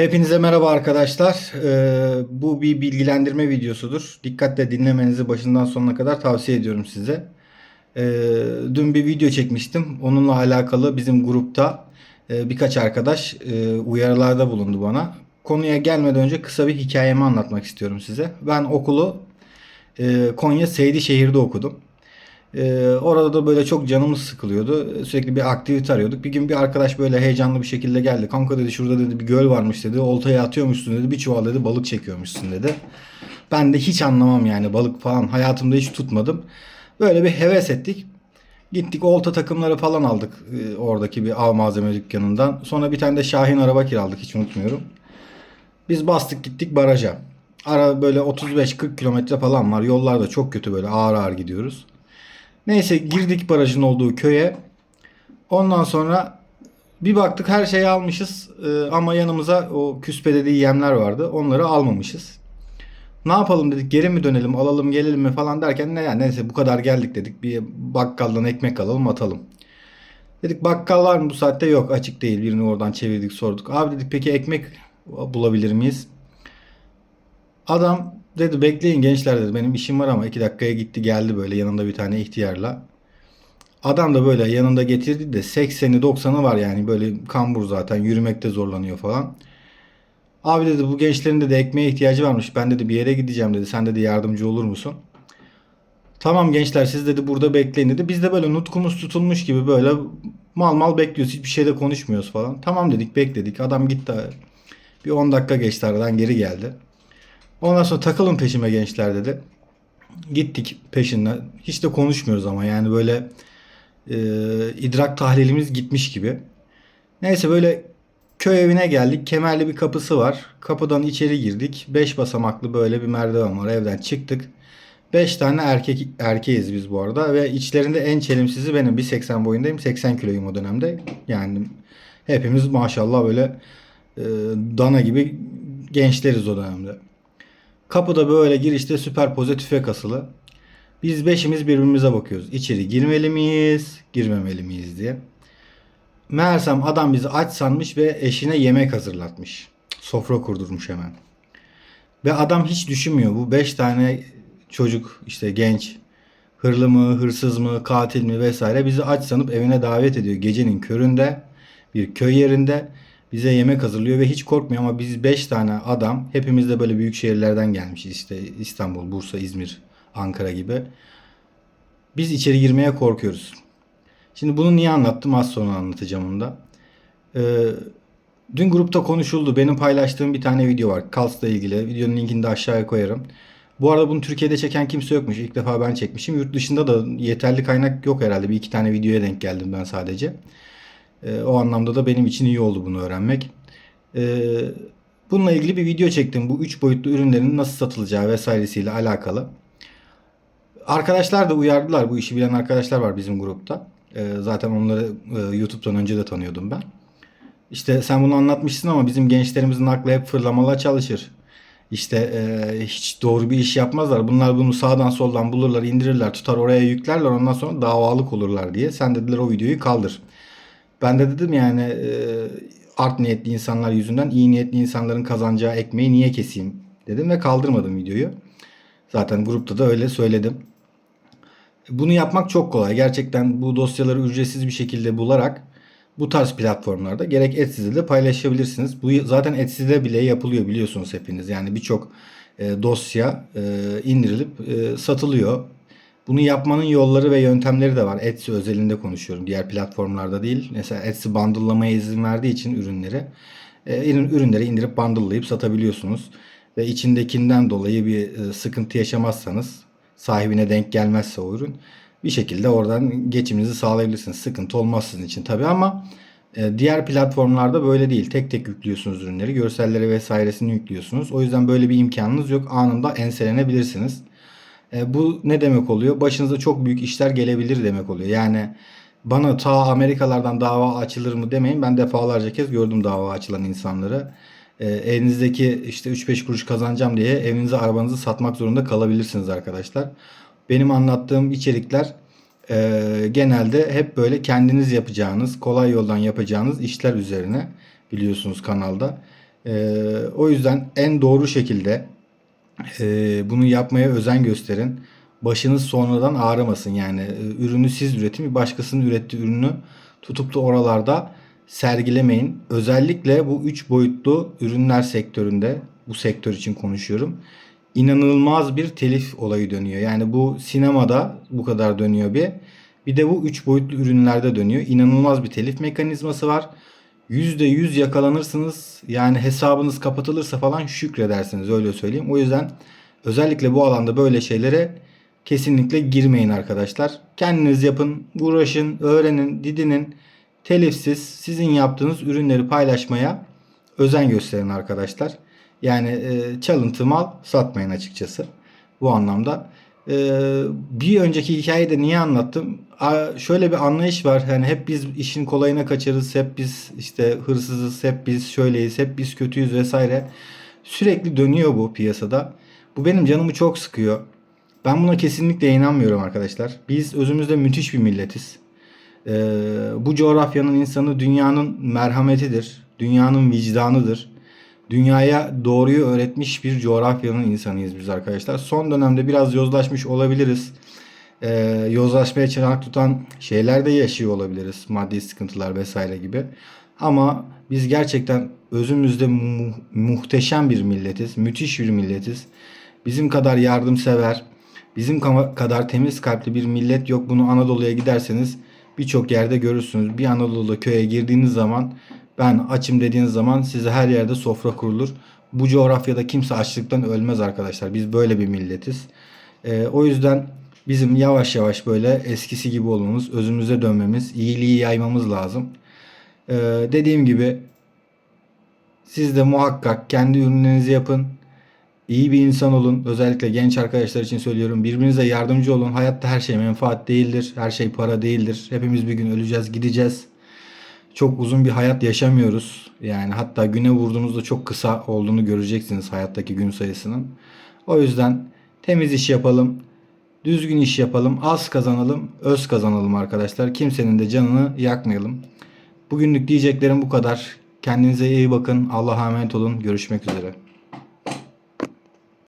Hepinize merhaba arkadaşlar. Ee, bu bir bilgilendirme videosudur. Dikkatle dinlemenizi başından sonuna kadar tavsiye ediyorum size. Ee, dün bir video çekmiştim. Onunla alakalı bizim grupta e, birkaç arkadaş e, uyarılarda bulundu bana. Konuya gelmeden önce kısa bir hikayemi anlatmak istiyorum size. Ben okulu e, Konya Seydişehir'de okudum. Ee, orada da böyle çok canımız sıkılıyordu. Sürekli bir aktivite arıyorduk. Bir gün bir arkadaş böyle heyecanlı bir şekilde geldi. Kanka dedi şurada dedi bir göl varmış dedi. Oltaya atıyormuşsun dedi. Bir çuval dedi balık çekiyormuşsun dedi. Ben de hiç anlamam yani balık falan hayatımda hiç tutmadım. Böyle bir heves ettik. Gittik olta takımları falan aldık e, oradaki bir av malzeme dükkanından. Sonra bir tane de Şahin araba kiraladık hiç unutmuyorum. Biz bastık gittik baraja. Ara böyle 35-40 kilometre falan var. Yollar da çok kötü böyle ağır ağır gidiyoruz. Neyse girdik barajın olduğu köye. Ondan sonra bir baktık her şeyi almışız Ee, ama yanımıza o küspe dediği yemler vardı. Onları almamışız. Ne yapalım dedik geri mi dönelim alalım gelelim mi falan derken ne yani neyse bu kadar geldik dedik. Bir bakkaldan ekmek alalım atalım. Dedik bakkal var mı bu saatte yok açık değil birini oradan çevirdik sorduk. Abi dedik peki ekmek bulabilir miyiz? Adam dedi bekleyin gençler dedi benim işim var ama iki dakikaya gitti geldi böyle yanında bir tane ihtiyarla. Adam da böyle yanında getirdi de 80'i 90'ı var yani böyle kambur zaten yürümekte zorlanıyor falan. Abi dedi bu gençlerin de ekmeğe ihtiyacı varmış. Ben dedi bir yere gideceğim dedi. Sen dedi yardımcı olur musun? Tamam gençler siz dedi burada bekleyin dedi. Biz de böyle nutkumuz tutulmuş gibi böyle mal mal bekliyoruz. Hiçbir şeyde konuşmuyoruz falan. Tamam dedik bekledik. Adam gitti. Bir 10 dakika geçti aradan geri geldi. Ondan sonra takılın peşime gençler dedi. Gittik peşinden. Hiç de konuşmuyoruz ama yani böyle e, idrak tahlilimiz gitmiş gibi. Neyse böyle köy evine geldik. Kemerli bir kapısı var. Kapıdan içeri girdik. 5 basamaklı böyle bir merdiven var. Evden çıktık. 5 tane erkek erkeğiz biz bu arada ve içlerinde en çelimsizi benim. 1.80 boyundayım. 80 kiloyum o dönemde. Yani hepimiz maşallah böyle e, dana gibi gençleriz o dönemde. Kapıda böyle girişte süperpoze tüfek asılı. Biz beşimiz birbirimize bakıyoruz. İçeri girmeli miyiz, girmemeli miyiz diye. Meğersem adam bizi aç sanmış ve eşine yemek hazırlatmış. Sofra kurdurmuş hemen. Ve adam hiç düşünmüyor. Bu beş tane çocuk işte genç hırlı mı, hırsız mı, katil mi vesaire bizi aç sanıp evine davet ediyor. Gecenin köründe bir köy yerinde bize yemek hazırlıyor ve hiç korkmuyor ama biz 5 tane adam hepimiz de böyle büyük şehirlerden gelmişiz işte İstanbul, Bursa, İzmir, Ankara gibi. Biz içeri girmeye korkuyoruz. Şimdi bunu niye anlattım az sonra anlatacağım onu da. Ee, dün grupta konuşuldu. Benim paylaştığım bir tane video var. Kals'la ilgili. Videonun linkini de aşağıya koyarım. Bu arada bunu Türkiye'de çeken kimse yokmuş. İlk defa ben çekmişim. Yurt dışında da yeterli kaynak yok herhalde. Bir iki tane videoya denk geldim ben sadece. E, o anlamda da benim için iyi oldu bunu öğrenmek. E, bununla ilgili bir video çektim. Bu üç boyutlu ürünlerin nasıl satılacağı vesairesiyle alakalı. Arkadaşlar da uyardılar. Bu işi bilen arkadaşlar var bizim grupta. E, zaten onları e, YouTube'dan önce de tanıyordum ben. İşte sen bunu anlatmışsın ama bizim gençlerimizin aklı hep fırlamalar çalışır. İşte e, hiç doğru bir iş yapmazlar. Bunlar bunu sağdan soldan bulurlar, indirirler, tutar oraya yüklerler. Ondan sonra davalık olurlar diye. Sen dediler o videoyu kaldır. Ben de dedim yani e, art niyetli insanlar yüzünden iyi niyetli insanların kazanacağı ekmeği niye keseyim dedim ve kaldırmadım videoyu. Zaten grupta da öyle söyledim. Bunu yapmak çok kolay. Gerçekten bu dosyaları ücretsiz bir şekilde bularak bu tarz platformlarda gerek Etsy'de de paylaşabilirsiniz. Bu zaten Etsy'de bile yapılıyor biliyorsunuz hepiniz. Yani birçok e, dosya e, indirilip e, satılıyor. Bunu yapmanın yolları ve yöntemleri de var. Etsy özelinde konuşuyorum. Diğer platformlarda değil. Mesela Etsy bundle'lamaya izin verdiği için ürünleri e, ürünleri indirip bundle'layıp satabiliyorsunuz. Ve içindekinden dolayı bir e, sıkıntı yaşamazsanız sahibine denk gelmezse o ürün bir şekilde oradan geçiminizi sağlayabilirsiniz. Sıkıntı olmaz sizin için tabii ama e, diğer platformlarda böyle değil. Tek tek yüklüyorsunuz ürünleri. Görselleri vesairesini yüklüyorsunuz. O yüzden böyle bir imkanınız yok. Anında enselenebilirsiniz. E, bu ne demek oluyor? Başınıza çok büyük işler gelebilir demek oluyor. Yani bana ta Amerikalardan dava açılır mı demeyin. Ben defalarca kez gördüm dava açılan insanları. E, elinizdeki işte 3-5 kuruş kazanacağım diye evinizi arabanızı satmak zorunda kalabilirsiniz arkadaşlar. Benim anlattığım içerikler e, genelde hep böyle kendiniz yapacağınız, kolay yoldan yapacağınız işler üzerine biliyorsunuz kanalda. Ee, o yüzden en doğru şekilde e, bunu yapmaya özen gösterin. Başınız sonradan ağrımasın. Yani e, ürünü siz üretin, bir başkasının ürettiği ürünü tutup da oralarda sergilemeyin. Özellikle bu üç boyutlu ürünler sektöründe, bu sektör için konuşuyorum. İnanılmaz bir telif olayı dönüyor. Yani bu sinemada bu kadar dönüyor bir. Bir de bu üç boyutlu ürünlerde dönüyor. İnanılmaz bir telif mekanizması var. %100 yakalanırsınız. Yani hesabınız kapatılırsa falan şükredersiniz öyle söyleyeyim. O yüzden özellikle bu alanda böyle şeylere kesinlikle girmeyin arkadaşlar. Kendiniz yapın, uğraşın, öğrenin, didinin. Telifsiz sizin yaptığınız ürünleri paylaşmaya özen gösterin arkadaşlar. Yani e, çalıntı mal satmayın açıkçası. Bu anlamda. E, bir önceki hikayede niye anlattım? Şöyle bir anlayış var. Hani hep biz işin kolayına kaçarız. Hep biz işte hırsızız. Hep biz şöyleyiz. Hep biz kötüyüz vesaire. Sürekli dönüyor bu piyasada. Bu benim canımı çok sıkıyor. Ben buna kesinlikle inanmıyorum arkadaşlar. Biz özümüzde müthiş bir milletiz. Ee, bu coğrafyanın insanı dünyanın merhametidir. Dünyanın vicdanıdır. Dünyaya doğruyu öğretmiş bir coğrafyanın insanıyız biz arkadaşlar. Son dönemde biraz yozlaşmış olabiliriz. Ee, yozlaşmaya çanak tutan şeyler de yaşıyor olabiliriz. Maddi sıkıntılar vesaire gibi. Ama biz gerçekten özümüzde mu- muhteşem bir milletiz. Müthiş bir milletiz. Bizim kadar yardımsever, bizim kadar temiz kalpli bir millet yok. Bunu Anadolu'ya giderseniz birçok yerde görürsünüz. Bir Anadolu'da köye girdiğiniz zaman ben açım dediğiniz zaman size her yerde sofra kurulur. Bu coğrafyada kimse açlıktan ölmez arkadaşlar. Biz böyle bir milletiz. Ee, o yüzden bizim yavaş yavaş böyle eskisi gibi olmamız, özümüze dönmemiz, iyiliği yaymamız lazım. Ee, dediğim gibi siz de muhakkak kendi ürünlerinizi yapın. İyi bir insan olun. Özellikle genç arkadaşlar için söylüyorum. Birbirinize yardımcı olun. Hayatta her şey menfaat değildir. Her şey para değildir. Hepimiz bir gün öleceğiz, gideceğiz. Çok uzun bir hayat yaşamıyoruz. Yani hatta güne vurduğunuzda çok kısa olduğunu göreceksiniz hayattaki gün sayısının. O yüzden temiz iş yapalım. Düzgün iş yapalım. Az kazanalım, öz kazanalım arkadaşlar. Kimsenin de canını yakmayalım. Bugünlük diyeceklerim bu kadar. Kendinize iyi bakın. Allah'a emanet olun. Görüşmek üzere.